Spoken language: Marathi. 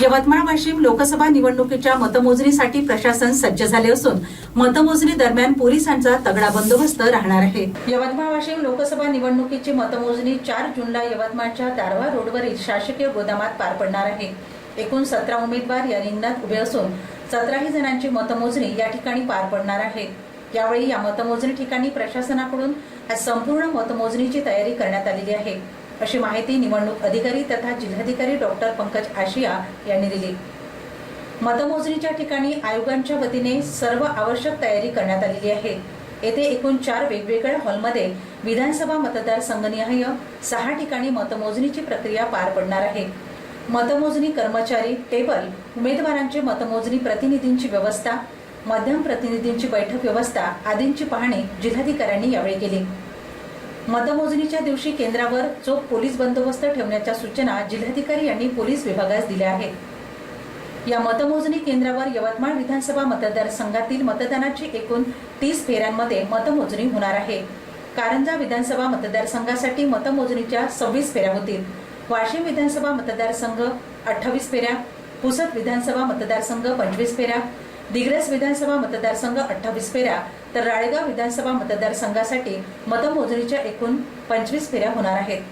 यवतमाळ वाशिम लोकसभा निवडणुकीच्या मतमोजणीसाठी प्रशासन सज्ज झाले असून मतमोजणी दरम्यान पोलिसांचा तगडा बंदोबस्त राहणार आहे. यवतमाळ वाशिम लोकसभा निवडणुकीची मतमोजणी चार जूनला यवतमाळच्या दारवा रोडवरील शासकीय गोदामात पार पडणार आहे. एकूण सतरा उमेदवार या रिंगणात उभे असून सतराही जणांची मतमोजणी या ठिकाणी पार पडणार आहे. यावेळी या मतमोजणी ठिकाणी प्रशासनाकडून संपूर्ण मतमोजणीची तयारी करण्यात आलेली आहे. अशी माहिती निवडणूक अधिकारी तथा जिल्हाधिकारी डॉक्टर पंकज आशिया यांनी दिली. मतमोजणीच्या ठिकाणी आयोगांच्या वतीने सर्व आवश्यक तयारी करण्यात आलेली आहे. येथे एकूण चार वेगवेगळ्या हॉलमध्ये विधानसभा मतदारसंघनिहाय सहा ठिकाणी मतमोजणीची प्रक्रिया पार पडणार आहे. मतमोजणी कर्मचारी टेबल उमेदवारांची मतमोजणी प्रतिनिधींची व्यवस्था मध्यम प्रतिनिधींची बैठक व्यवस्था आदींची पाहणी जिल्हाधिकाऱ्यांनी यावेळी केली. मतमोजणीच्या दिवशी केंद्रावर चोख पोलीस बंदोबस्त ठेवण्याच्या सूचना जिल्हाधिकारी यांनी पोलीस विभागास दिल्या आहेत. या मतमोजणी केंद्रावर यवतमाळ विधानसभा मतदारसंघातील मतदानाची एकूण तीस फेऱ्यांमध्ये मतमोजणी होणार आहे. कारंजा विधानसभा मतदारसंघासाठी मतमोजणीच्या सव्वीस फेऱ्या होतील. वाशिम विधानसभा मतदारसंघ अठ्ठावीस फेऱ्या पुसद विधानसभा मतदारसंघ पंचवीस फेऱ्या दिग्रस विधानसभा मतदारसंघ अठ्ठावीस फेऱ्या तर राळेगाव विधानसभा मतदारसंघासाठी मतमोजणीच्या एकूण पंचवीस फेऱ्या होणार आहेत.